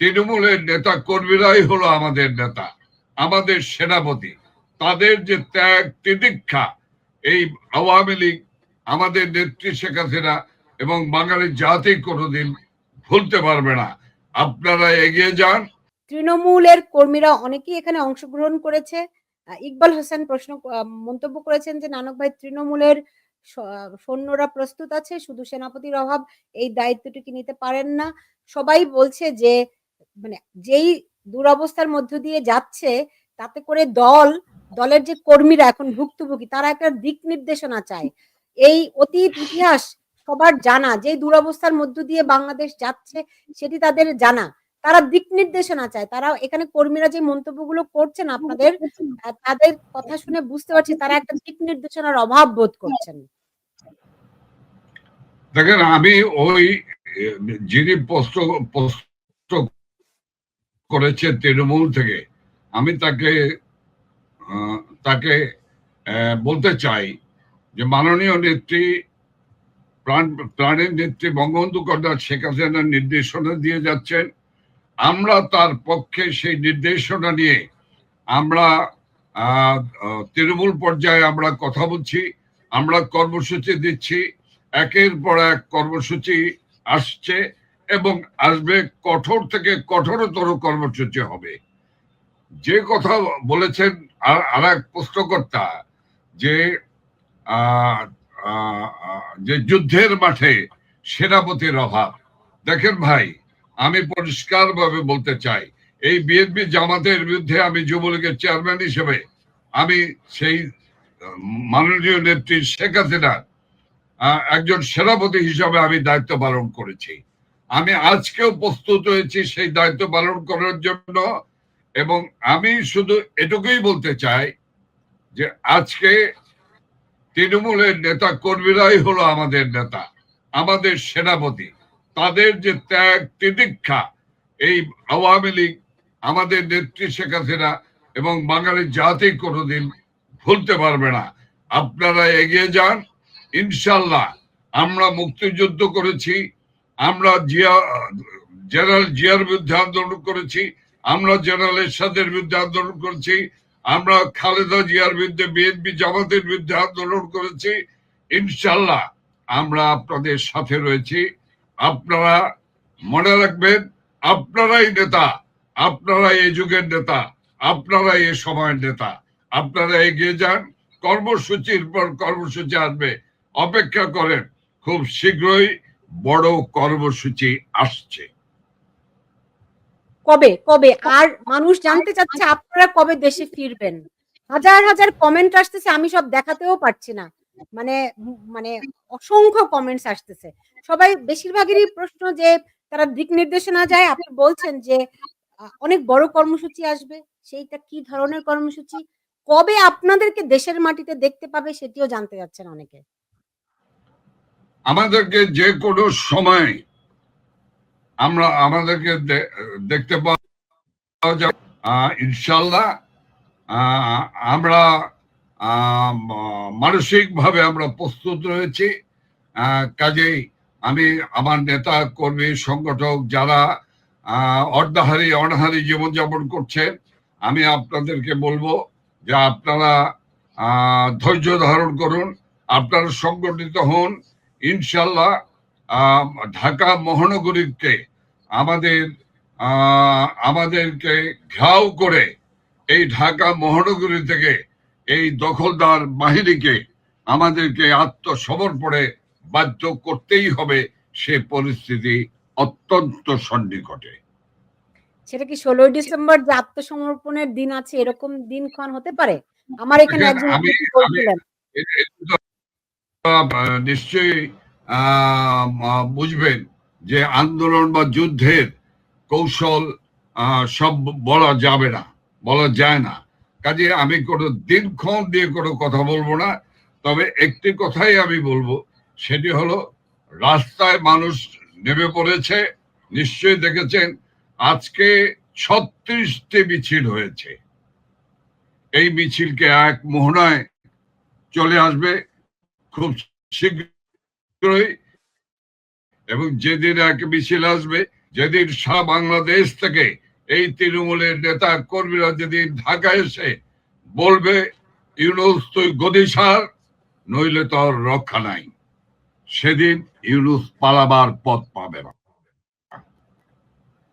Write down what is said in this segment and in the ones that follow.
তৃণমূলের নেতা কর্মীরাই হলো আমাদের নেতা, আমাদের সেনাপতি। তাদের যে ত্যাগ তিতিক্ষা, এই আওয়ামী লীগ, আমাদের নেত্রী শেখ হাসিনা এবং বাঙালি জাতি কোনোদিন ভুলতে পারবে না। আপনারা এগিয়ে যান। তৃণমূলের কর্মীরা অনেকেই এখানে অংশগ্রহণ করেছে। ইকবাল হোসেন প্রশ্ন মন্তব্য করেছেন যে, নানক ভাই, তৃণমূলের সৈন্যরা প্রস্তুত আছে, শুধু সেনাপতির অভাব, এই দায়িত্বটুকু নিতে পারেন না? সবাই বলছে যে মানে যেই দুরবস্থার মধ্য দিয়ে যাচ্ছে, তাতে করে দল, দলের যে কর্মীরা এখন ভুক্তভোগী, তারা একটা দিক নির্দেশনা চায়। এই অতীত ইতিহাস সবার জানা যে দুরবস্থার মধ্য দিয়ে বাংলাদেশ যাচ্ছে সেটি তাদের জানা। তারা দিক নির্দেশনা চায়। তারা এখানে কর্মীরা যে মন্তব্যগুলো করছেন, আপনাদের তাদের কথা শুনে বুঝতে পারছি তারা একটা দিক নির্দেশনার অভাব বোধ করছেন। দেখেন, আমি ওই যিনি পোস্ট পোস্ট করেছে তৃণমূল থেকে। আমি তাকে তাকে বলতে চাই যে মাননীয় নেত্রী, প্রাণ, প্রাণের নেত্রী বঙ্গবন্ধু কন্যা শেখ হাসিনার নির্দেশনা দিয়ে যাচ্ছেন। আমরা তার পক্ষে সেই নির্দেশনা নিয়ে আমরা তৃণমূল পর্যায়ে আমরা কথা বলছি, আমরা কর্মসূচি দিচ্ছি। একের পর এক কর্মসূচি আসছে। এবং আসবে কঠোর থেকে কঠোরতর কর্মসূচি হবে। যে কথা বলেছেন আর এক প্রশ্নকর্তা যে যে যুদ্ধের মাঠে সেনাপতির অভাব। দেখেন ভাই, আমি পরিষ্কার ভাবে বলতে চাই, এই বিএনপি জামাতের বিরুদ্ধে আমি যুবলীগের চেয়ারম্যান হিসেবে আমি সেই মাননীয় নেত্রী শেখ হাসিনার একজন সেনাপতি হিসাবে আমি দায়িত্ব পালন করেছি। আমি আজকেও প্রস্তুত হয়েছি সেই দায়িত্ব পালন করার জন্য এবং আমি শুধু এটুকুই বলতে চাই যে আজকে তৃণমূলের নেতা কর্মীরাই হলো আমাদের নেতা, আমাদের সেনাপতি। তাদের যে ত্যাগ তিতিক্ষা, এই আওয়ামী লীগ, আমাদের নেত্রী শেখ হাসিনা এবং বাঙালি জাতি কোনোদিন ভুলতে পারবে না। আপনারা এগিয়ে যান, ইনশাল্লাহ আমরা মুক্তিযুদ্ধ করেছি আমরা জিয়া, জেনারেল জিয়ার বিরুদ্ধে আন্দোলন করেছি, আমরা জেনারেল এরশাদের বিরুদ্ধে আন্দোলন করেছি, আমরা খালেদা জিয়ার বিরুদ্ধে, বিএনপি জামাতের বিরুদ্ধে আন্দোলন করেছি। ইনশাল্লাহ আমরা আপনাদের সাথে রয়েছি। আপনারা মনে রাখবেন, আপনারাই নেতা, আপনারাই এই যুগের নেতা, আপনারাই এই সময়ের নেতা। আপনারা এগিয়ে যান, কর্মসূচির পর কর্মসূচি আসবে। অপেক্ষা করেন, খুব শীঘ্রই বড় কর্মসূচি আসছে। কবে? কবে? আর মানুষ জানতে চাচ্ছে আপনারা কবে দেশে ফিরবেন? হাজার হাজার কমেন্ট আসতেছে, আমি সব দেখাতেও পারছি না। মানে মানে অসংখ্য কমেন্টস আসতেছে। সবাই বেশিরভাগেরই প্রশ্ন যে, তারা দিক নির্দেশনা যায়। আপনি বলছেন যে অনেক বড় কর্মসূচি আসবে। সেইটা কি ধরনের কর্মসূচি? কবে আপনাদেরকে দেশের মাটিতে দেখতে পাবে সেটিও জানতে যাচ্ছেন অনেকে। আমাদেরকে যে কোনো সময় আমরা আমাদেরকে দেখতে পাওয়া ইনশাল্লাহ আমরা মানসিক ভাবে আমরা প্রস্তুত রয়েছি। কাজেই আমি আমার নেতা কর্মী, সংগঠক যারা অর্ধাহারি, অনাহারি জীবনযাপন করছেন, আমি আপনাদেরকে বলব যে আপনারা ধৈর্য ধারণ করুন, আপনারা সংগঠিত হন ইনশাল্লাহ ঢাকা মহানগরীকে আমাদের আমাদেরকে ঘাও করে এই ঢাকা মহানগরী থেকে এই দখলদার বাহিনীকে আমাদেরকে আত্মসমর্পণে বাধ্য করতেই হবে সে পরিস্থিতি অত্যন্ত সন্নিকটে। সেটা কি ষোলোই ডিসেম্বর যে আত্মসমর্পণের দিন আছে এরকম দিন দিনক্ষণ হতে পারে? আমার এখানে একজন নিশ্চয়ই বুঝবেন যে আন্দোলন বা যুদ্ধের কৌশল সব বলা যাবে না, বলা যায় না। কাজে আমি কোনো দিনক্ষণ দিয়ে কোনো কথা বলব না, তবে একটি কথাই আমি বলব, সেটি হলো, রাস্তায় মানুষ নেমে পড়েছে, নিশ্চয়ই দেখেছেন, আজকে ছত্রিশটি মিছিল হয়েছে। এই মিছিলকে এক মোহনায় চলে আসবে খুব শীঘ্রই এবং যেদিন এক মিছিল আসবে, যেদিন সারা বাংলাদেশ থেকে এই তৃণমূলের নেতা কর্মীরা যেদিন ঢাকায় এসে বলবে, ইউনুস, তুই গদি সার, নইলে তোর রক্ষা নাই। সেদিন ইউনুস পালাবার পথ পাবে না।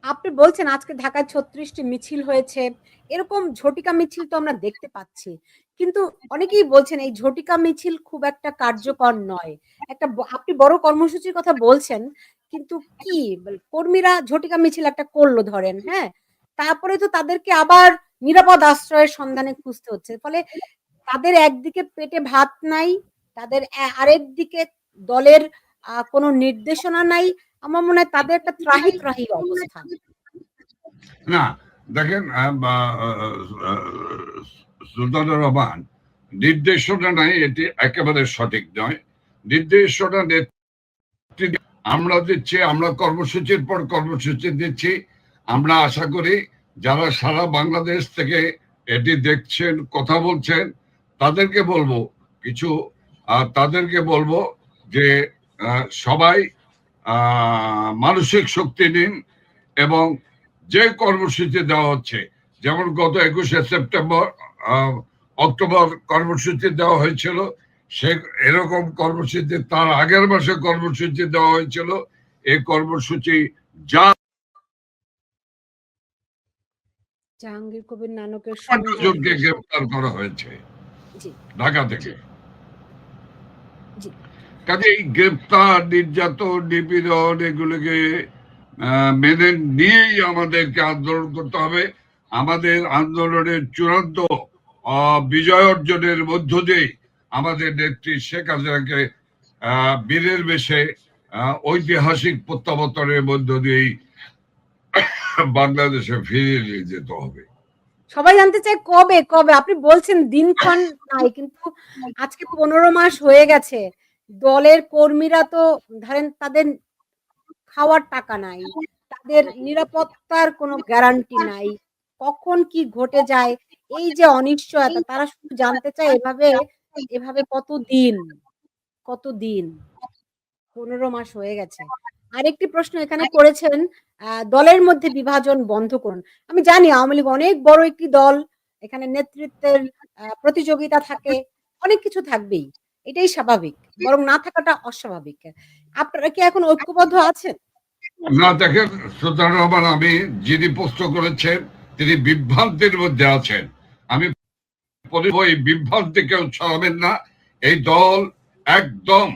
আপনি বলছেন আজকে ঢাকায় ছত্রিশটি মিছিল হয়েছে। এরকম ঝটিকা মিছিল তো আমরা দেখতে পাচ্ছি। কিন্তু অনেকেই বলছেন এই ঝটিকা মিছিল খুব একটা কার্যকর নয়। একটা আপনি বড় কর্মসূচির কথা বলছেন, কিন্তু কি? কর্মীরা ঝটিকা মিছিল একটা করল ধরেন হ্যাঁ? তারপরে তো তাদেরকে আবার নিরাপদ আশ্রয়ের সন্ধানে খুঁজতে হচ্ছে। ফলে তাদের একদিকে পেটে ভাত নাই, তাদের আরেক দিকে দলের কোনো নির্দেশনা নাই আমার মনে হয় তাদের একটা ত্রাহি ত্রাহি অবস্থা না, দেখেন সুলতানুর রহমান, নির্দেশনা নাই, এটি একেবারে সঠিক নয়। নির্দেশনা আমরা দিচ্ছি, আমরা কর্মসূচির পর কর্মসূচি দিচ্ছি। আমরা আশা করি যারা সারা বাংলাদেশ থেকে এটি দেখছেন, কথা বলছেন, তাদেরকে বলব কিছু তাদেরকে বলব যে সবাই মানসিক শক্তি নিন এবং যে কর্মসূচি দেওয়া হচ্ছে যেমন গত একুশে সেপ্টেম্বর অক্টোবর কর্মসূচি দেওয়া হয়েছিল সে এরকম কর্মসূচি তার আগের মাসে কর্মসূচি দেওয়া হয়েছিল এই কর্মসূচি যা জাহাঙ্গীর কবির নানকের জনকে গ্রেফতার করা হয়েছে ঢাকা থেকে। কাজে এই গ্রেপ্তার, নির্যাতন, নিপীড়ন এগুলোকে মেনে নিয়েই আমাদেরকে আন্দোলন করতে হবে। আমাদের আন্দোলনের চূড়ান্ত বিজয় অর্জনের মধ্য দিয়ে আমাদের নেত্রী শেখ হাসিনাকে বীরের বেশে ঐতিহাসিক প্রত্যাবর্তনের মধ্য দিয়েই বাংলাদেশে ফিরিয়ে নিয়ে যেতে হবে। সবাই জানতে চায় কবে কবে? আপনি বলছেন দিনক্ষণ নাই, কিন্তু আজকে পনেরো মাস হয়ে গেছে। দলের কর্মীরা তো ধরেন তাদের খাওয়ার টাকা নাই, তাদের নিরাপত্তার কোনো গ্যারান্টি নাই, কখন কি ঘটে যায়, এই যে অনিশ্চয়তা, তারা শুধু জানতে চায় এভাবে এভাবে কত দিন পনেরো মাস হয়ে গেছে। আরেকটি প্রশ্ন এখানে করেছেন দলের মধ্যে বিভাজন বন্ধ করুন। আমি জানি আওয়ামী লীগ অনেক বড় একটি দল, এখানে নেতৃত্বের প্রতিযোগিতা থাকে, অনেক কিছু থাকবেই। এটাই স্বাভাবিক। বরং না থাকাটা অস্বাভাবিক। আপনারা কি এখন ঐক্যবদ্ধ আছেন? না, দেখেন রহমান আমি যিনি প্রশ্ন করেছেন, তিনি বিভ্রান্তির মধ্যে আছেন। আমি বিভ্রান্তি কেউ ছড়াবেন না। এই দল একদম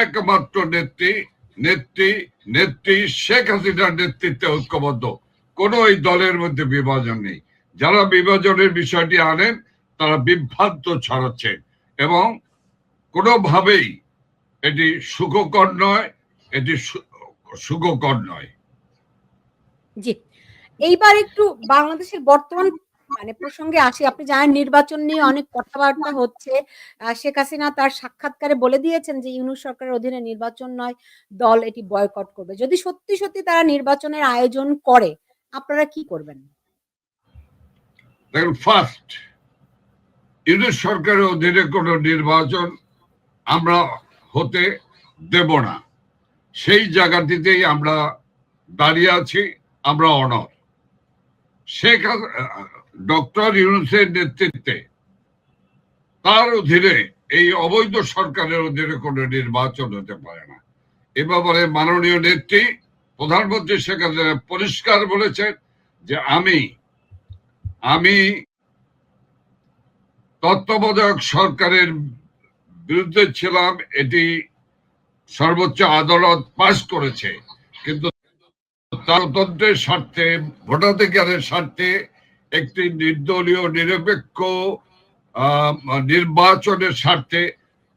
একমাত্র নেত্রী নেত্রী নেত্রী শেখ হাসিনার নেতৃত্বে ঐক্যবদ্ধ। কোনো এই দলের মধ্যে বিভাজন নেই। যারা বিভাজনের বিষয়টি আনেন, তারা বিভ্রান্ত ছড়াচ্ছেন। এবং কোনোভাবেই এটি সুখকর নয় এটি সুখকর নয়। জি। এইবার একটু বাংলাদেশের বর্তমান মানে প্রসঙ্গে আসি। আপনি জানেন নির্বাচন নিয়ে অনেক কথাবার্তা হচ্ছে। শেখ হাসিনা তার সাক্ষাৎকারে বলে দিয়েছেন যে ইউনুস সরকারের অধীনে নির্বাচন নয় দল এটি বয়কট করবে। যদি সত্যি সত্যি তারা নির্বাচনের আয়োজন করে আপনারা কি করবেন? দেখুন ফার্স্ট ইউনু সরকারের অধীনে কোনো নির্বাচন আমরা হতে দেব না। সেই জায়গাটিতেই আমরা দাঁড়িয়ে আছি, আমরা অনর। শেখ ডক্টর ইউনুসের নেতৃত্বে তার অধীনে এই অবৈধ সরকারের অধীনে কোনো নির্বাচন হতে পারে না। এ ব্যাপারে মাননীয় নেত্রী প্রধানমন্ত্রী শেখ হাসিনা পরিষ্কার বলেছেন যে আমি আমি তত্ত্বাবধায়ক সরকারের বিরুদ্ধে ছিলাম, এটি সর্বোচ্চ আদালত পাশ করেছে। কিন্তু গণতন্ত্রের স্বার্থে, ভোটাধিকারের স্বার্থে একটি নির্দলীয়, নিরপেক্ষ নির্বাচনের স্বার্থে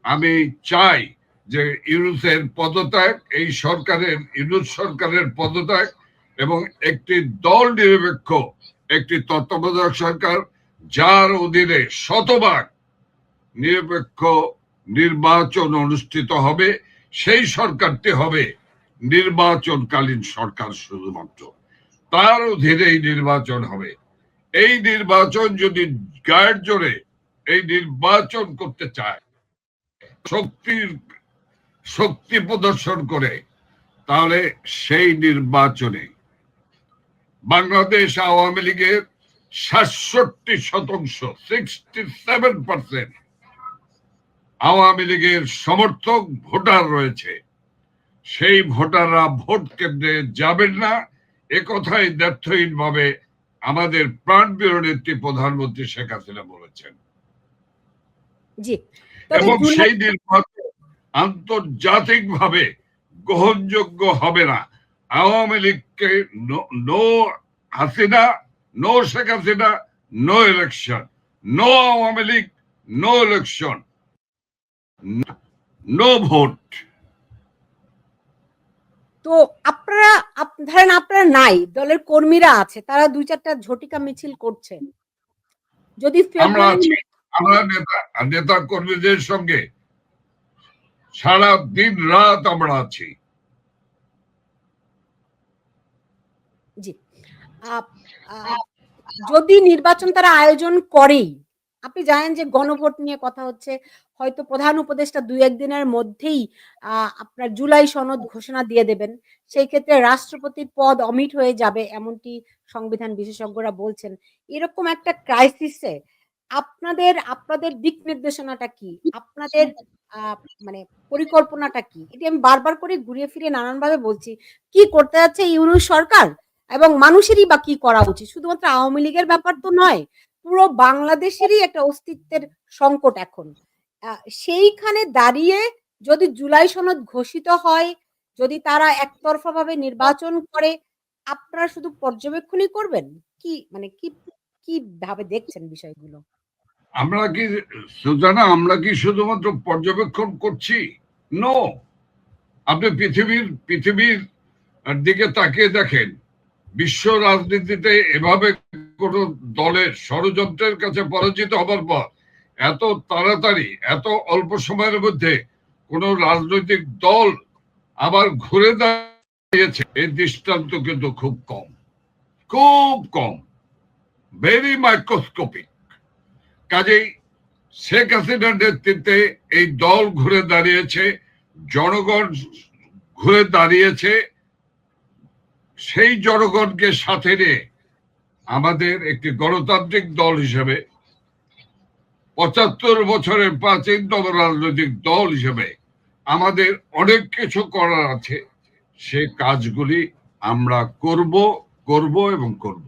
আমি চাই যে ইউনুসের পদত্যাগ, এই সরকারের, ইউনুস সরকারের পদত্যাগ এবং একটি দল নিরপেক্ষ, একটি তত্ত্বাবধায়ক সরকার, যার অধীনে শতভাগ নিরপেক্ষ নির্বাচন অনুষ্ঠিত হবে, সেই সরকারটি হবে নির্বাচনকালীন সরকার শুধুমাত্র। তার অধীনেই নির্বাচন হবে। এই নির্বাচন যদি গায়ের জোরে এই নির্বাচন করতে চায়, শক্তির, শক্তি প্রদর্শন করে, তাহলে সেই নির্বাচনে বাংলাদেশ আওয়ামী লীগের সাতষট্টি শতাংশ সিক্সটি সেভেন পার্সেন্ট আওয়ামী লীগের সমর্থক ভোটার রয়েছে। সেই ভোটাররা ভোট কেন্দ্রে যাবেন না। এ কথাই দ্ব্যর্থহীন ভাবে আমাদের প্রাণপ্রিয় নেত্রী প্রধানমন্ত্রী শেখ হাসিনা বলেছেন। এবং সেই নির্বাচন আন্তর্জাতিক ভাবে গ্রহণযোগ্য হবে না। আওয়ামী লীগকে no Hasina no Sheikh Hasina no election. No Awami League no election. No vote তো আপনারা আপ- ধরেন আপনারা নাই দলের কর্মীরা আছে তারা দুই চারটা ঝটিকা মিছিল করছে। যদি আমরা নেতা নেতা কর্মীদের সঙ্গে। সারা দিন রাত আমরা আছি। জি। যদি নির্বাচন তারা আয়োজন করেই আপনি জানেন যে গণভোট নিয়ে কথা হচ্ছে। হয়তো প্রধান উপদেষ্টা দুই একদিনের মধ্যেই আপনার জুলাই সনদ ঘোষণা দিয়ে দেবেন। সেই ক্ষেত্রে রাষ্ট্রপতির পদ অমিট হয়ে যাবে এমনটি সংবিধান বিশেষজ্ঞরা বলছেন। এরকম একটা ক্রাইসিসে আপনাদের আপনাদের দিক নির্দেশনাটা কি? আপনাদের মানে পরিকল্পনাটা কি? এটি আমি বারবার করে ঘুরিয়ে ফিরে নানানভাবে বলছি। কি করতে যাচ্ছে ইউনুস সরকার? এবং মানুষেরই বা কি করা উচিত? শুধুমাত্র আওয়ামী লীগের ব্যাপার তো নয়। পুরো বাংলাদেশেরই একটা অস্তিত্বের সংকট এখন। সেইখানে দাঁড়িয়ে যদি জুলাই সনদ ঘোষিত হয়, যদি তারা একতরফা ভাবে নির্বাচন করে, আপনারা শুধু পর্যবেক্ষণই করবেন? কি মানে কি কি ভাবে দেখছেন বিষয়গুলো? আমরা কি, সুজানা, আমরা কি শুধুমাত্র পর্যবেক্ষণ করছি? নো আপনি পৃথিবীর পৃথিবীর দিকে তাকিয়ে দেখেন। বিশ্ব রাজনীতিতে এভাবে কোন দলের ষড়যন্ত্রের কাছে পরাজিত হবার পর এত তাড়াতাড়ি, এত অল্প সময়ের মধ্যে কোন রাজনৈতিক দল আবার ঘুরে দাঁড়িয়েছে, এই দৃষ্টান্ত কিন্তু খুব কম। খুব কম। ভেরি মাইক্রোস্কোপিক কাজেই শেখ হাসিনার নেতৃত্বে এই দল ঘুরে দাঁড়িয়েছে, জনগণ ঘুরে দাঁড়িয়েছে সেই জনগণকে সাথে নিয়ে আমাদের একটি গণতান্ত্রিক দল হিসেবে পঁচাত্তর বছরের প্রাচীনতম রাজনৈতিক দল হিসেবে আমাদের অনেক কিছু করার আছে। সে কাজগুলি আমরা করব করব এবং করব।